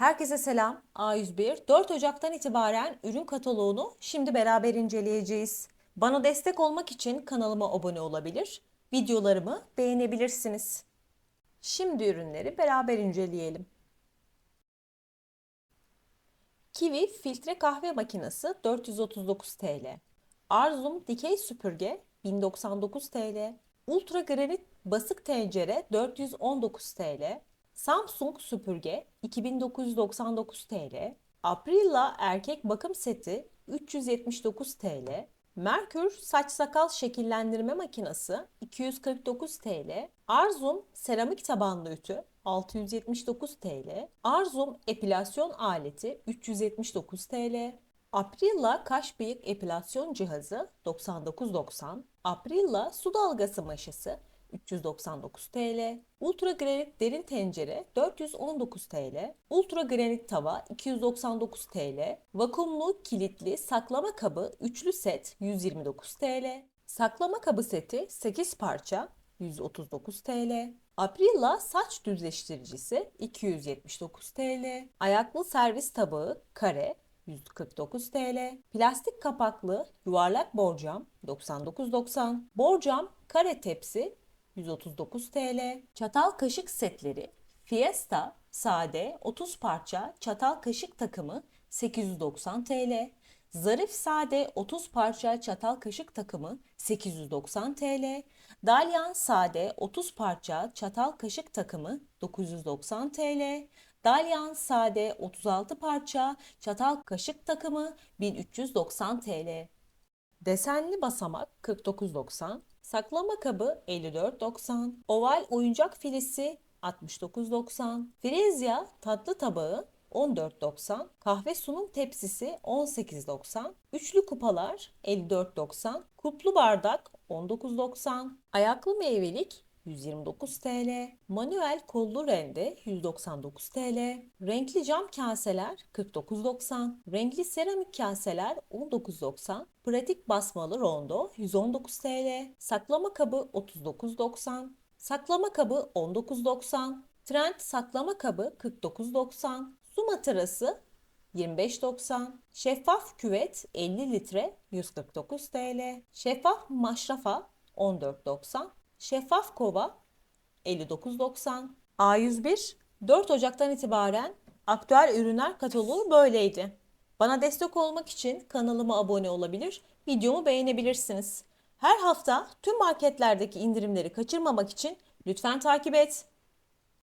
Herkese selam. A101 4 Ocak'tan itibaren ürün kataloğunu şimdi beraber inceleyeceğiz. Bana destek olmak için kanalıma abone olabilir, videolarımı beğenebilirsiniz. Şimdi ürünleri beraber inceleyelim. Kiwi filtre kahve makinesi 439 TL. Arzum dikey süpürge 1099 TL. Ultra granit basık tencere 419 TL. Samsung süpürge 2999 TL. Aprilla erkek bakım seti 379 TL. Merkür saç sakal şekillendirme makinesi 249 TL. Arzum seramik tabanlı ütü 679 TL. Arzum epilasyon aleti 379 TL. Aprilla kaş bıyık epilasyon cihazı 99.90. Aprilla su dalgası maşası 399 TL. Ultra granit derin tencere 419 TL. Ultra granit tava 299 TL. Vakumlu kilitli saklama kabı üçlü set 129 TL. Saklama kabı seti 8 parça 139 TL. Aprilla saç düzleştiricisi 279 TL. Ayaklı servis tabağı kare 149 TL. Plastik kapaklı yuvarlak borcam 99.90. Borcam kare tepsi 139 TL. Çatal kaşık setleri Fiesta sade 30 parça çatal kaşık takımı 890 TL. Zarif sade 30 parça çatal kaşık takımı 890 TL. Dalyan sade 30 parça çatal kaşık takımı 990 TL. Dalyan sade 36 parça çatal kaşık takımı 1390 TL. Desenli basamak 49.90, saklama kabı 54.90, oval oyuncak filisi 69.90, frezya tatlı tabağı 14.90, kahve sunum tepsisi 18.90, üçlü kupalar 54.90, kuplu bardak 19.90, ayaklı meyvelik 129 TL, manuel kollu rende 199 TL, renkli cam kaseler 49.90, renkli seramik kaseler 19.90, pratik basmalı rondo 119 TL, saklama kabı 39.90, saklama kabı 19.90, trend saklama kabı 49.90, su matarası 25.90, şeffaf küvet 50 litre 149 TL, şeffaf maşrafa 14.90, Şeffaf kova 59.90. A101 4 Ocak'tan itibaren aktüel ürünler kataloğu böyleydi. Bana destek olmak için kanalıma abone olabilir, videomu beğenebilirsiniz. Her hafta tüm marketlerdeki indirimleri kaçırmamak için lütfen takip et.